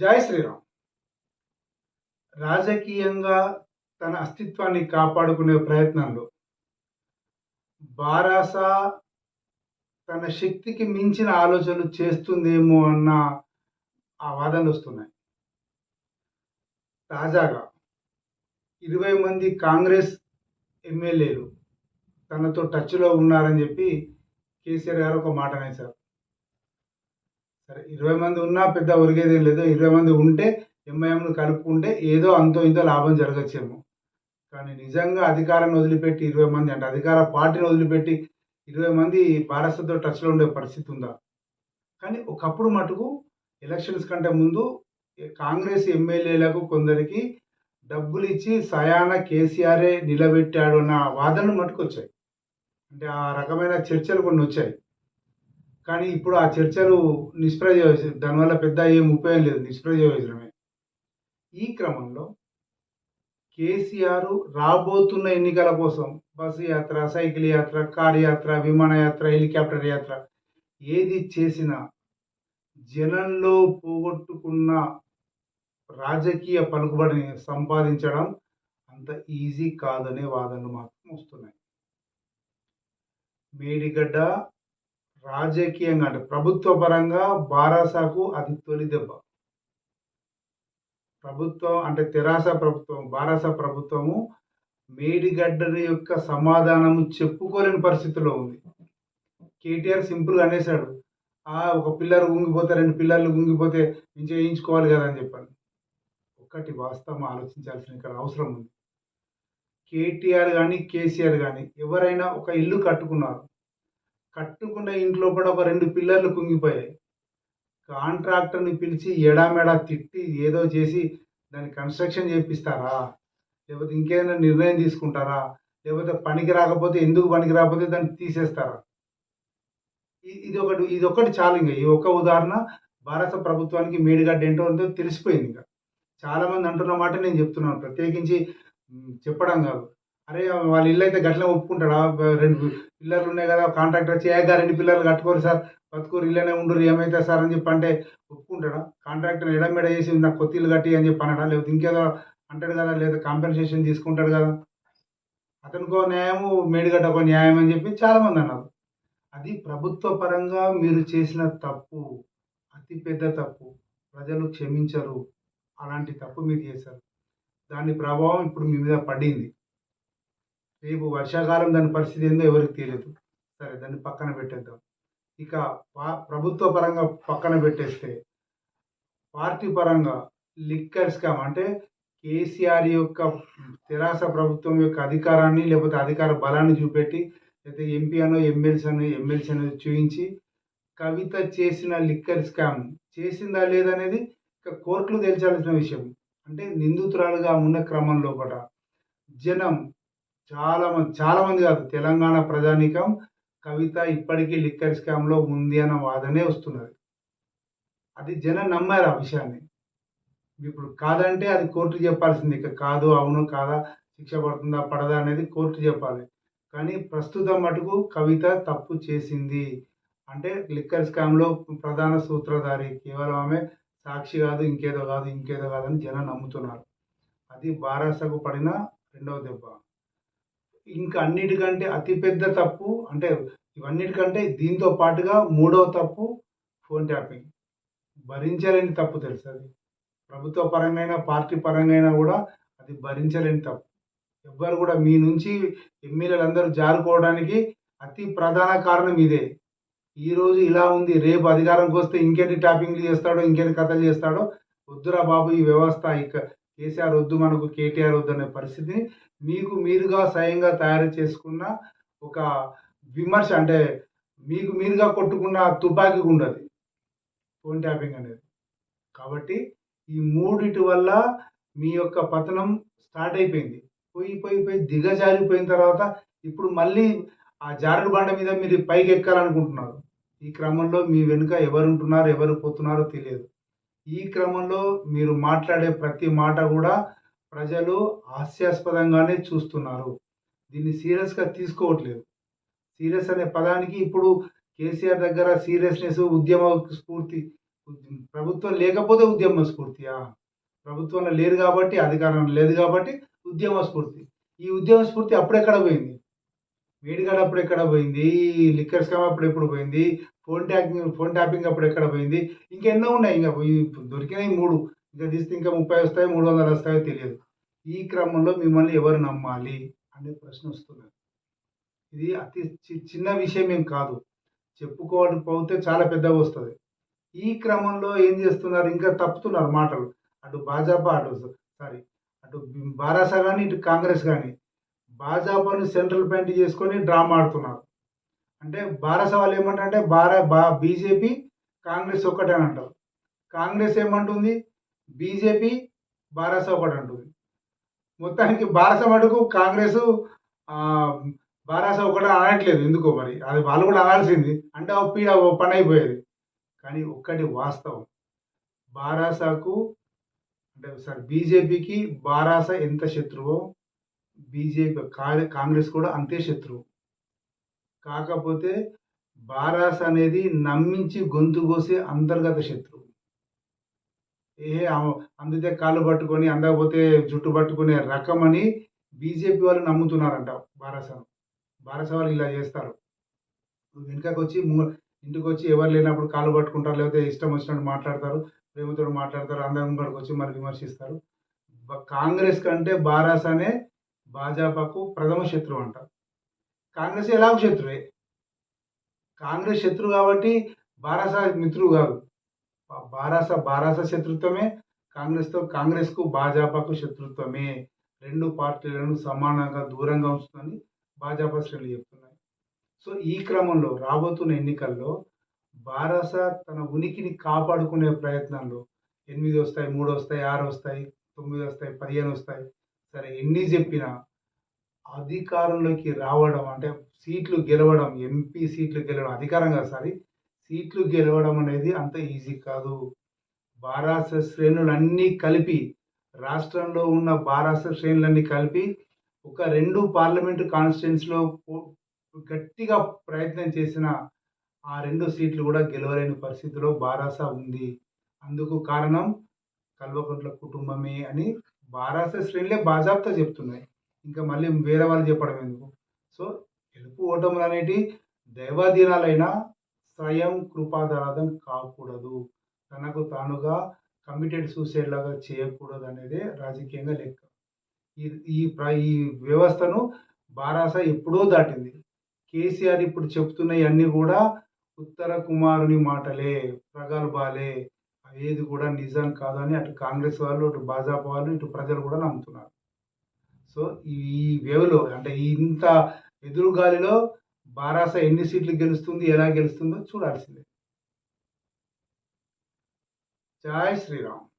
జై శ్రీరామ్. రాజకీయంగా తన అస్తిత్వాన్ని కాపాడుకునే ప్రయత్నంలో బారాస తన శక్తికి మించిన ఆలోచనలు చేస్తుందేమో అన్న ఆ వాదనలు వస్తున్నాయి. తాజాగా ఇరవై మంది కాంగ్రెస్ ఎమ్మెల్యేలు తనతో టచ్లో ఉన్నారని చెప్పి కేసీఆర్ గారు ఒక మాట అనేసారు సరే ఇరవై మంది ఉన్నా పెద్ద ఒరిగేదేం లేదు. ఇరవై మంది ఉంటే ఎంఐఎంను కలుపుకుంటే ఏదో అంతో ఇంతో లాభం జరగచ్చేమో. కానీ నిజంగా అధికారాన్ని వదిలిపెట్టి ఇరవై మంది అంటే అధికార పార్టీని వదిలిపెట్టి ఇరవై మంది భారత్తో టచ్లో ఉండే పరిస్థితి ఉందా? కానీ ఒకప్పుడు మటుకు ఎలక్షన్స్ కంటే ముందు కాంగ్రెస్ ఎమ్మెల్యేలకు కొందరికి డబ్బులు ఇచ్చి సయాన కేసీఆరే నిలబెట్టాడు అన్న వాదనలు మటుకు వచ్చాయి అంటే ఆ రకమైన చర్చలు కొన్ని వచ్చాయి. కానీ ఇప్పుడు ఆ చర్చలు నిష్ప్రయోజనం దానివల్ల పెద్ద ఏం ఉపయోగం లేదు నిష్ప్రయోజనమే. ఈ క్రమంలో కేసీఆర్ రాబోతున్న ఎన్నికల కోసం బస్సు యాత్ర సైకిల్ యాత్ర కార్ యాత్ర విమానయాత్ర హెలికాప్టర్ యాత్ర ఏది చేసినా జనంలో పోగొట్టుకున్న రాజకీయ పలుకుబడిని సంపాదించడం అంత ఈజీ కాదనే వాదనలు మాత్రం వస్తున్నాయి. మేడిగడ్డ రాజకీయంగా అంటే ప్రభుత్వ పరంగా బారాసాకు అది తొలి దెబ్బ. ప్రభుత్వం అంటే తెరాస ప్రభుత్వం బారాస ప్రభుత్వము మేడిగడ్డని యొక్క సమాధానం చెప్పుకోలేని పరిస్థితిలో ఉంది. కేటీఆర్ సింపుల్గా అనేసాడు ఆ ఒక పిల్లర్ గుంగిపోతే రెండు పిల్లర్లు గుంగిపోతే నేను చేయించుకోవాలి కదా అని చెప్పాను ఒక్కటి వాస్తవం ఆలోచించాల్సిన ఇక్కడ అవసరం ఉంది. కేటీఆర్ కానీ కేసీఆర్ కానీ ఎవరైనా ఒక ఇల్లు కట్టుకున్నారు. కట్టుకున్న ఇంట్లో కూడా ఒక రెండు పిల్లర్లు కుంగిపోయాయి. కాంట్రాక్టర్ని పిలిచి ఎడామెడా తిట్టి ఏదో చేసి దాన్ని కన్స్ట్రక్షన్ చేపిస్తారా? లేకపోతే ఇంకేదైనా నిర్ణయం తీసుకుంటారా? లేకపోతే పనికి రాకపోతే ఎందుకు పనికి రాకపోతే దాన్ని తీసేస్తారా? ఇది ఒకటి ఇది ఒకటి చాలు ఇంకా. ఈ ఒక్క ఉదాహరణ భారత ప్రభుత్వానికి మేడిగడ్డ ఏంటో అంతో తెలిసిపోయింది ఇంకా. చాలామంది అంటున్న మాట నేను చెప్తున్నాను. ప్రత్యేకించి చెప్పడం కాదు. అరే వాళ్ళ ఇల్లు అయితే గట్లనే ఒప్పుకుంటాడా? రెండు పిల్లర్లు ఉన్నాయి కదా కాంట్రాక్టర్ వచ్చి ఏగా రెండు పిల్లర్లు కట్టుకోరు సార్. బతుకోరు ఇల్లనే ఉండరు ఏమైతే సార్ అని చెప్పి అంటే ఒప్పుకుంటాడా? కాంట్రాక్టర్ ఎడమెడ చేసి నాకు కొత్త ఇల్లు కట్టి అని చెప్పి అనడా లేకపోతే ఇంకేదో అంటాడు కదా లేదా కాంపెన్సేషన్ తీసుకుంటాడు కదా. అతనికో న్యాయము మేడిగడ్డకో ఒక న్యాయం అని చెప్పి చాలామంది అన్నారు. అది ప్రభుత్వ పరంగా మీరు చేసిన తప్పు అతి పెద్ద తప్పు. ప్రజలు క్షమించరు. అలాంటి తప్పు మీరు చేశారు. దాని ప్రభావం ఇప్పుడు మీ మీద పడింది. రేపు వర్షాకాలం దాని పరిస్థితి ఏందో ఎవరికి తెలియదు. సరే దాన్ని పక్కన పెట్టేద్దాం. ఇక పా- ప్రభుత్వ పరంగా పక్కన పెట్టేస్తే పార్టీ పరంగా లిక్కర్ స్కామ్ అంటే కేసీఆర్ యొక్క తెరాస ప్రభుత్వం యొక్క అధికారాన్ని లేకపోతే అధికార బలాన్ని చూపెట్టి లేకపోతే ఎంపీ అనో ఎమ్మెల్సీ అని ఎమ్మెల్సీ అనేది చూపించి కవిత చేసిన లిక్కర్ స్కామ్ చేసిందా లేదనేది ఇక కోర్టులు తేల్చాల్సిన విషయం. అంటే నిందితురాలుగా ఉన్న క్రమంలో కూడా జనం చాలా మంది చాలా మంది కాదు. తెలంగాణ ప్రజానీకం కవిత ఇప్పటికీ లిక్కర్ స్కామ్లో ఉంది అన్న వాదనే వస్తున్నది. అది జనం నమ్మారు ఆ విషయాన్ని. ఇప్పుడు కాదంటే అది కోర్టు చెప్పాల్సింది. ఇక కాదు అవును కాదా శిక్ష పడుతుందా పడదా అనేది కోర్టు చెప్పాలి. కానీ ప్రస్తుతం మటుకు కవిత తప్పు చేసింది. అంటే లిక్కర్ స్కామ్లో ప్రధాన సూత్రధారి కేవలం ఆమె సాక్షి కాదు ఇంకేదో కాదు ఇంకేదో కాదని జనం నమ్ముతున్నారు. అది బారాసకు పడిన రెండవ దెబ్బ. ఇంకా అన్నిటికంటే అతిపెద్ద తప్పు అంటే ఇవన్నిటికంటే దీంతో పాటుగా మూడవ తప్పు ఫోన్ ట్యాపింగ్. భరించలేని తప్పు తెలుసు అది. ప్రభుత్వ పరంగా పార్టీ పరంగా కూడా అది భరించలేని తప్పు. ఎవ్వరు కూడా మీ నుంచి ఎమ్మెల్యేలు అందరూ జారుకోవడానికి అతి ప్రధాన కారణం ఇదే. ఈ రోజు ఇలా ఉంది రేపు అధికారంకి వస్తే ఇంకెన్ని ట్యాపింగ్లు చేస్తాడో ఇంకెన్ని కథలు చేస్తాడో వద్దురా బాబు ఈ వ్యవస్థ ఇక కేసీఆర్ వద్దు మనకు కేటీఆర్ వద్దు అనే పరిస్థితిని మీకు మీరుగా స్వయంగా తయారు చేసుకున్న ఒక విమర్శ అంటే మీకు మీరుగా కొట్టుకున్న తుపాకీ ఉండదు ఫోన్ ట్యాపింగ్ అనేది. కాబట్టి ఈ మూడిటి వల్ల మీ యొక్క పతనం స్టార్ట్ అయిపోయింది. పోయి పోయి పోయి దిగజారిపోయిన తర్వాత ఇప్పుడు మళ్ళీ ఆ జారుడు బండ మీద మీరు పైకి ఎక్కాలనుకుంటున్నారు. ఈ క్రమంలో మీ వెనుక ఎవరు ఉంటున్నారు ఎవరు పోతున్నారో తెలియదు. ఈ క్రమంలో మీరు మాట్లాడే ప్రతి మాట కూడా ప్రజలు హాస్యాస్పదంగానే చూస్తున్నారు. దీన్ని సీరియస్గా తీసుకోవట్లేదు. సీరియస్ అనే పదానికి ఇప్పుడు కేసీఆర్ దగ్గర సీరియస్నెస్ ఉద్యమ స్ఫూర్తి ప్రభుత్వం లేకపోతే ఉద్యమ స్ఫూర్తియా ప్రభుత్వంలో లేరు కాబట్టి అధికారం లేదు కాబట్టి ఉద్యమ స్ఫూర్తి. ఈ ఉద్యమ స్ఫూర్తి అప్పుడెక్కడ పోయింది? వేడిగాడ అప్పుడు ఎక్కడ పోయింది? లిక్కర్ స్కామ్ అప్పుడు ఎప్పుడు పోయింది? ఫోన్ ట్యాపింగ్ ఫోన్ ట్యాపింగ్ అప్పుడు ఎక్కడ పోయింది? ఇంకెన్నో ఉన్నాయి. ఇంకా దొరికినాయి మూడు. ఇంకా తీస్తే ఇంకా ముప్పై వస్తాయి మూడు వందలు వస్తాయో తెలియదు. ఈ క్రమంలో మిమ్మల్ని ఎవరు నమ్మాలి అనే ప్రశ్న వస్తున్నది. ఇది అతి చి- చిన్న విషయం ఏం కాదు. చెప్పుకోవడం పోతే చాలా పెద్దగా వస్తుంది. ఈ క్రమంలో ఏం చేస్తున్నారు? ఇంకా తప్పుతున్నారు మాటలు. అటు భాజపా అటు సారీ అటు బారాస కానీ ఇటు కాంగ్రెస్ కానీ భాజపాను సెంట్రల్ పాయింట్ చేసుకొని డ్రామా ఆడుతున్నారు. అంటే బారాస వాళ్ళు ఏమంటారంటే బారా బా బీజేపీ కాంగ్రెస్ ఒక్కటే అని అంటారు కాంగ్రెస్ ఏమంటుంది? బీజేపీ బారాస ఒకటి అంటుంది. మొత్తానికి బారాస మటుకు కాంగ్రెస్ ఆ, బారాస ఒకటి అనట్లేదు ఎందుకో మరి? అది వాళ్ళు కూడా అనాల్సింది. అంటే ఆ పీడ ఓ పని అయిపోయేది. కానీ ఒక్కటి వాస్తవం. బారాసాకు అంటే సార్ బీజేపీకి బారాస ఎంత శత్రువో బీజేపీ కాంగ్రెస్ కూడా అంతే శత్రువు. కాకపోతే బారాస అనేది నమ్మించి గొంతు కోసే అంతర్గత శత్రువు. ఏ అమ- అందితే కాళ్ళు పట్టుకొని అందకపోతే జుట్టు పట్టుకునే రకం అని బీజేపీ వాళ్ళు నమ్ముతున్నారంట బారాసను. బారాస వాళ్ళు ఇలా చేస్తారు. వెనుకకు వచ్చి ఇంటికి వచ్చి ఎవరు లేనప్పుడు కాళ్ళు పట్టుకుంటారు లేకపోతే ఇష్టం వచ్చినట్టు మాట్లాడతారు ప్రేమతో మాట్లాడతారు అందరం ముంగడికి వచ్చి మరి విమర్శిస్తారు. కాంగ్రెస్ కంటే బారాసనే భాజపాకు ప్రథమ శత్రువు అంట. కాంగ్రెస్ ఎలాగో శత్రువే? కాంగ్రెస్ శత్రువు కాబట్టి బారాస మిత్రువు కాదు. బారాస బారాస శత్రుత్వమే కాంగ్రెస్తో కాంగ్రెస్కు భాజపాకు శత్రుత్వమే. రెండు పార్టీలను సమానంగా దూరంగా ఉంచుతుందని భాజపా శ్రేణులు చెప్తున్నాయి. సో ఈ క్రమంలో రాబోతున్న ఎన్నికల్లో బారాస తన ఉనికిని కాపాడుకునే ప్రయత్నంలో ఎనిమిది వస్తాయి మూడు వస్తాయి ఆరు వస్తాయి తొమ్మిది వస్తాయి పదిహేను వస్తాయి. సరే ఎన్ని చెప్పినా అధికారంలోకి రావడం అంటే సీట్లు గెలవడం ఎంపీ సీట్లు గెలవడం అధికారం కాదు సారీ సీట్లు గెలవడం అనేది అంత ఈజీ కాదు. బారాస శ్రేణులన్నీ కలిపి రాష్ట్రంలో ఉన్న బారాస శ్రేణులన్నీ కలిపి ఒక రెండు పార్లమెంటు కాన్స్టిట్యున్సీలో గట్టిగా ప్రయత్నం చేసిన ఆ రెండు సీట్లు కూడా గెలవలేని పరిస్థితిలో బారాస ఉంది. అందుకు కారణం కల్వకుంట్ల కుటుంబమే అని బారాస శ్రేణులే బాజాబ్తా చెప్తున్నాయి. ఇంకా మళ్ళీ వేరే వాళ్ళు చెప్పడం ఎందుకు? సో గెలుపు ఓటములు అనేటి దైవాధీనాలైన స్వయం కృపాధారాధం కాకూడదు. తనకు తానుగా కమిటెడ్ సూసైడ్ లాగా చేయకూడదు అనేదే రాజకీయంగా లెక్క. ఈ ఈ ప్ర- ఈ వ్యవస్థను బారాస ఎప్పుడో దాటింది. కేసీఆర్ ఇప్పుడు చెప్తున్నవన్నీ కూడా ఉత్తర కుమారుని మాటలే ప్రగల్భాలే ఏది కూడా నిజం కాదని అటు కాంగ్రెస్ వాళ్ళు అటు భాజపా వాళ్ళు ఇటు ప్రజలు కూడా నమ్ముతున్నారు. సో ఈ వేవ్లో అంటే ఇంత ఎదురుగాలిలో బారాస ఎన్ని సీట్లు గెలుస్తుంది ఎలా గెలుస్తుందో చూడాల్సిందే. జై శ్రీరామ్.